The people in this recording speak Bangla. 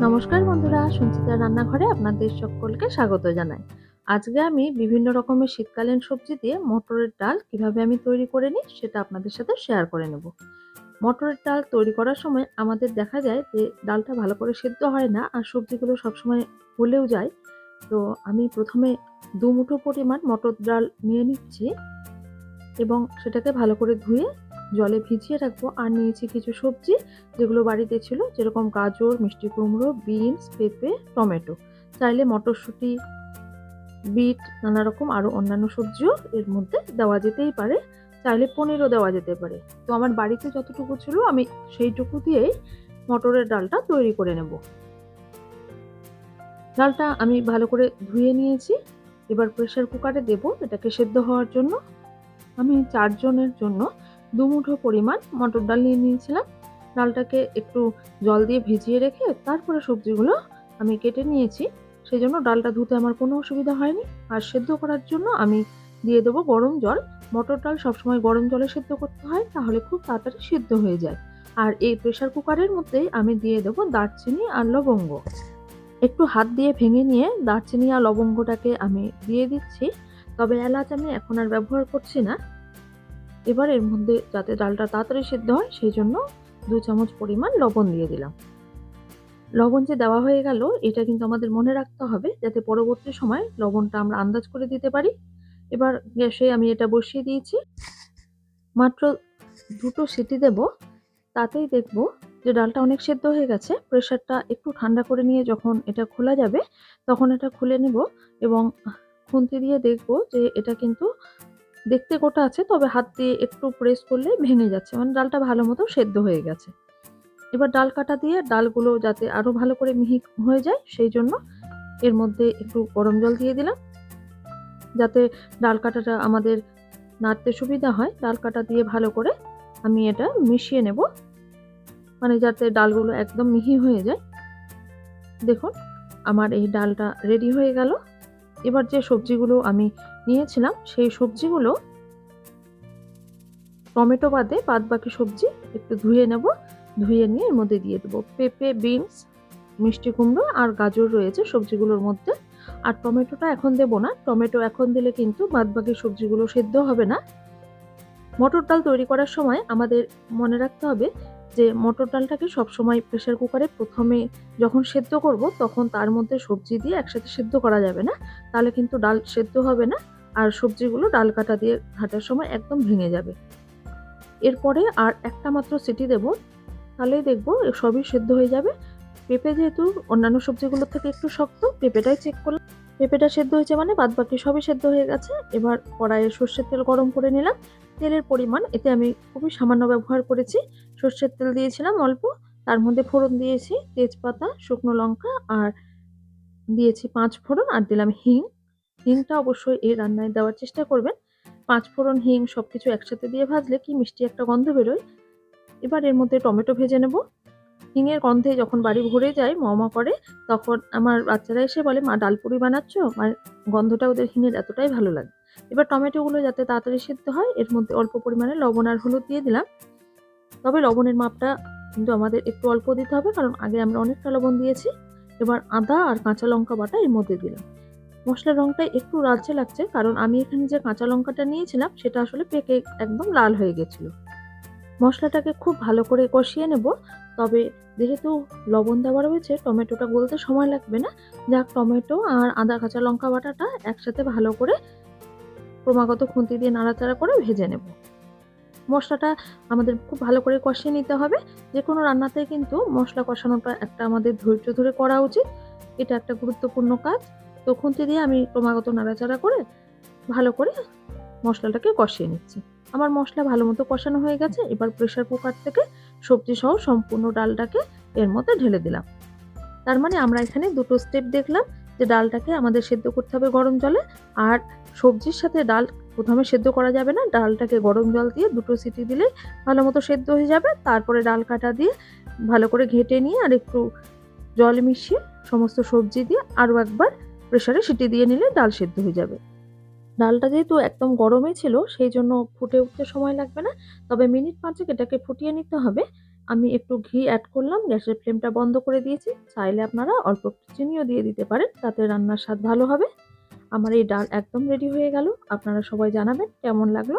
নমস্কার বন্ধুরা সঞ্চিতা রান্নাঘরে আপনাদের সকলকে স্বাগত জানাই। আজকে আমি বিভিন্ন রকমের শীতকালীন সবজি দিয়ে মটরের ডাল কীভাবে আমি তৈরি করে নিই সেটা আপনাদের সাথে শেয়ার করে নেব। মটরের ডাল তৈরি করার সময় আমাদের দেখা যায় যে ডালটা ভালো করে সেদ্ধ হয় না আর সবজিগুলো সবসময় গলেও যায়। তো আমি প্রথমে দু মুঠো পরিমাণ মটর ডাল নিয়ে নিচ্ছি এবং সেটাকে ভালো করে ধুয়ে জলে ভিজিয়ে রাখব। আর নিয়েছি কিছু সবজি, যেগুলো বাড়িতে ছিল, যেরকম গাজর, মিষ্টি কুমড়ো, বিনস, পেঁপে, টমেটো। চাইলে মটরশুঁটি, বিট, নানা রকম আরও অন্যান্য সবজিও এর মধ্যে দেওয়া যেতেই পারে। চাইলে পনিরও দেওয়া যেতে পারে। তো আমার বাড়িতে যতটুকু ছিল, আমি সেইটুকু দিয়েই মটরের ডালটা তৈরি করে নেব। ডালটা আমি ভালো করে ধুয়ে নিয়েছি। এবার প্রেসার কুকারে দেব। এটাকে সেদ্ধ হওয়ার জন্য। আমি চারজনের জন্য দু মুঠো পরিমাণ মটর ডাল নিয়ে নিয়েছিলাম। ডালটাকে একটু জল দিয়ে ভিজিয়ে রেখে তারপরে সবজিগুলো আমি কেটে নিয়েছি। সেই জন্য ডালটা ধুতে আমার কোনো অসুবিধা হয়নি। আর সেদ্ধ করার জন্য আমি দিয়ে দেবো গরম জল। মটর ডাল সবসময় গরম জলে সেদ্ধ করতে হয়, তাহলে খুব তাড়াতাড়ি সিদ্ধ হয়ে যায়। আর এই প্রেশার কুকারের মধ্যেই আমি দিয়ে দেবো দারচিনি আর লবঙ্গ। একটু হাত দিয়ে ভেঙে নিয়ে দারচিনি আর লবঙ্গটাকে আমি দিয়ে দিচ্ছি। তবে এলাচ আমি এখন আর ব্যবহার করছি না। এবার এর মধ্যে যাতে ডালটা তাড়াতাড়ি সেদ্ধ হয়, সেই জন্য দু চামচ পরিমাণ লবণ দিয়ে দিলাম। লবণ যে দেওয়া হয়ে গেল, এটা কিন্তু আমাদের মনে রাখতে হবে যাতে পরবর্তী সময় লবণটা আমরা আন্দাজ করে দিতে পারি। এবার গ্যাসে আমি এটা বসিয়ে দিয়েছি। মাত্র দুটো সিটি দেব, তাতেই দেখব যে ডালটা অনেক সেদ্ধ হয়ে গেছে। প্রেশারটা একটু ঠান্ডা করে নিয়ে যখন এটা খোলা যাবে, তখন এটা খুলে নেব এবং খুন্তি দিয়ে দেখব যে এটা কিন্তু দেখতে গোটা আছে, তবে হাত দিয়ে একটু প্রেস করলে ভেঙে যাচ্ছে। মানে ডালটা ভালো মতো সেদ্ধ হয়ে গেছে। এবার ডাল কাটা দিয়ে ডালগুলো যাতে আরও ভালো করে মিহি হয়ে যায়, সেই জন্য এর মধ্যে একটু গরম জল দিয়ে দিলাম। যাতে ডাল কাটাটা আমাদের নাড়তে সুবিধা হয়, ডাল কাটা দিয়ে ভালো করে আমি এটা মিশিয়ে নেব। মানে যাতে ডালগুলো একদম মিহি হয়ে যায়। দেখুন, আমার এই ডালটা রেডি হয়ে গেল। এবার যে সবজিগুলো আমি নিয়েছিলাম, সেই সবজিগুলো টমেটো বাদে বাদ বাকি সবজি একটু ধুয়ে নেব, ধুয়ে নিয়ে এর মধ্যে দিয়ে দেবো। পেঁপে, বিনস, মিষ্টি কুমড়ো আর গাজর রয়েছে সবজিগুলোর মধ্যে। আর টমেটোটা এখন দেব না, টমেটো এখন দিলে কিন্তু বাদ বাকি সবজিগুলো সেদ্ধ হবে না। মটর ডাল তৈরি করার সময় আমাদের মনে রাখতে হবে যে মটর ডালটাকে সবসময় প্রেসার কুকারে প্রথমে যখন সেদ্ধ করব, তখন তার মধ্যে সবজি দিয়ে একসাথে সেদ্ধ করা যাবে না। তাহলে কিন্তু ডাল সেদ্ধ হবে না। আর সবজিগুলো ডাল কাটা দিয়ে ঘাটার সময় একদম ভেঙে যাবে। এরপরে আর একটা মাত্র সিটি দেব, তাহলেই দেখব সবই সেদ্ধ হয়ে যাবে। পেঁপে যেহেতু অন্যান্য সবজিগুলোর থেকে একটু শক্ত, পেঁপেটাই চেক করলাম। পেঁপেটা সেদ্ধ হয়েছে মানে বাদ বাকি সবই সেদ্ধ হয়ে গেছে। এবার কড়াইয়ে সর্ষের তেল গরম করে নিলাম। তেলের পরিমাণ, এতে আমি খুবই সামান্য ব্যবহার করেছি। সর্ষের তেল দিয়েছিলাম অল্প, তার মধ্যে ফোড়ন দিয়েছি, তেজপাতা, শুকনো লঙ্কা, আর দিয়েছি পাঁচ ফোড়ন, আর দিলাম হিং। হিংটা অবশ্যই এই রান্নায় দেওয়ার চেষ্টা করবেন। পাঁচ ফোড়ন হিং সব কিছু একসাথে দিয়ে ভাজলে কি মিষ্টি একটা গন্ধ বেরোয়। এবার এর মধ্যে টমেটো ভেজে নেব। হিঙের গন্ধে যখন বাড়ি ভরে যায়, মমা করে, তখন আমার বাচ্চারা এসে বলে, মা ডালপুরি বানাচ্ছ? আর গন্ধটা ওদের হিঙের এতটাই ভালো লাগে। এবার টমেটোগুলো যাতে তাড়াতাড়ি সিদ্ধ হয়, এর মধ্যে অল্প পরিমাণে লবণ আর হলুদ দিয়ে দিলাম। তবে লবণের মাপটা কিন্তু আমাদের একটু অল্প দিতে হবে, কারণ আগে আমরা অনেকটা লবণ দিয়েছি। এবার আদা আর কাঁচা লঙ্কা বাটা এর মধ্যে দিলাম। মশলার রঙটা একটু লালচে লাগছে, কারণ আমি এখানে যে কাঁচা লঙ্কাটা নিয়েছিলাম, সেটা আসলে পেকে একদম লাল হয়ে গেছিল। মশলাটাকে খুব ভালো করে কষিয়ে নেব, তবে যেহেতু লবণ দেওয়া রয়েছে, টমেটোটা গলতে সময় লাগবে না। যাক, টমেটো আর আদা কাঁচা লঙ্কা বাটাটা একসাথে ভালো করে ক্রমাগত খুন্তি দিয়ে নাড়াচাড়া করে ভেজে নেব। মশলাটা আমাদের খুব ভালো করে কষিয়ে নিতে হবে। যে কোনো রান্নাতে কিন্তু মশলা কষানোটা একটা আমাদের ধৈর্য ধরে করা উচিত। এটা একটা গুরুত্বপূর্ণ কাজ। তো খুন্তি দিয়ে আমি ক্রমাগত নাড়াচাড়া করে ভালো করে মশলাটাকে কষিয়ে নিচ্ছি। আমার মশলা ভালো মতো কষানো হয়ে গেছে, এবার প্রেশার কুকার থেকে সবজি সহ সম্পূর্ণ ডালটাকে এর মধ্যে ঢেলে দিলাম। তার মানে আমরা এখানে দুটো স্টেপ দেখলাম যে ডালটাকে আমাদের সেদ্ধ করতে হবে গরম জলে, আর সবজির সাথে ডাল প্রথমে সেদ্ধ করা যাবে না, ডালটাকে গরম জল দিয়ে দুটো সিটি দিলে ভালো মতো সেদ্ধ হয়ে যাবে। তারপরে ডাল কাটা দিয়ে ভালো করে ঘেটে নিয়ে আর একটু জল মিশিয়ে সমস্ত সবজি দিয়ে আরও একবার প্রেশারে সিটি দিয়ে নিলে ডাল সেদ্ধ হয়ে যাবে। ডালটা যেহেতু একদম গরমে ছিল, সেই জন্য ফুটে উঠতে সময় লাগবে না। তবে মিনিট পাঁচেক এটাকে ফুটিয়ে নিতে হবে। আমি একটু ঘি অ্যাড করলাম, গ্যাসের ফ্লেমটা বন্ধ করে দিয়েছি। চাইলে আপনারা অল্প একটু চিনিও দিয়ে দিতে পারেন, তাতে রান্নার স্বাদ ভালো হবে। আমার এই ডাল একদম রেডি হয়ে গেল। আপনারা সবাই জানাবেন কেমন লাগল।